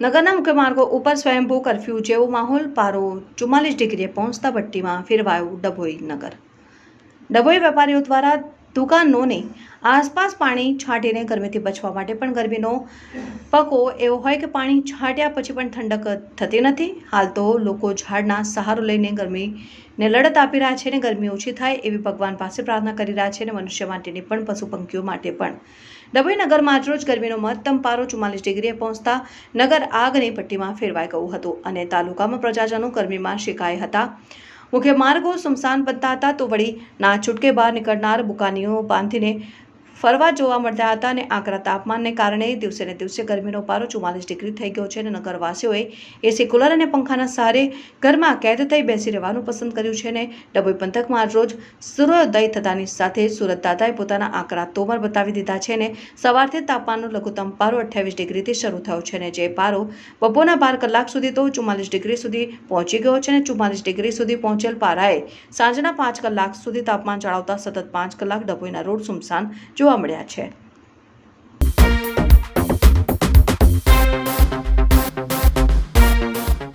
નગરના મુખ્ય માર્ગો ઉપર સ્વયંભૂ કરફ્યુ જેવો માહોલ પારો ચુમ્માલીસ ડિગ્રીએ પહોંચતા ભટ્ટીમાં ફેરવાયું ડભોઈ નગર. ડભોઈ વેપારીઓ દ્વારા દુકાનોને આસપાસ પાણી છાંટીને ગરમીથી બચવા માટે પણ ગરમીનો પકો એવો હોય કે પાણી છાંટ્યા પછી પણ ઠંડક થતી નથી. હાલ તો લોકો ઝાડના સહારો લઈને ગરમીને લડત આપી રહ્યા છે ને ગરમી ઓછી થાય એવી ભગવાન પાસે પ્રાર્થના કરી રહ્યા છે અને મનુષ્ય માટેની પણ પશુ પંખીઓ માટે પણ. ડભોઈ નગરમાં આજરોજ ગરમીનો મહત્તમ પારો ચુમ્માલીસ ડિગ્રીએ પહોંચતા નગર આગની પટ્ટીમાં ફેરવાઈ ગયું હતું અને તાલુકામાં પ્રજાજનો ગરમીમાં શેકાયા હતા. મુખ્ય માર્ગો સુમસાન બનતા હતા તો વળી ના છૂટકે બહાર નીકળનાર બુકાનીઓ બાંધીને ફરવા જોવા મળતા હતા અને આકરા તાપમાનને કારણે દિવસે ને દિવસે ગરમીનો પારો ચુમ્માલીસ ડિગ્રી થઈ ગયો છે અને નગરવાસીઓએ એસી કુલર અને પંખાના સહારે ઘરમાં કેદ થઈ બેસી રહેવાનું પસંદ કર્યું છે અને ડભોઈ પંથકમાં રોજ સૂર્યોદય થતાની સાથે સુરત દાદાએ પોતાના આકરા તોમર બતાવી દીધા છે અને સવારથી તાપમાનનો લઘુત્તમ પારો અઠ્યાવીસ ડિગ્રીથી શરૂ થયો છે અને જે પારો બપોરના બાર કલાક સુધી તો ચુમ્માલીસ ડિગ્રી સુધી પહોંચી ગયો છે અને ચુમ્માલીસ ડિગ્રી સુધી પહોંચેલ પારાએ સાંજના પાંચ કલાક સુધી તાપમાન ચડાવતા સતત પાંચ કલાક ડભોઈના રોડ સુમસાન જોવા મળ્યા છે.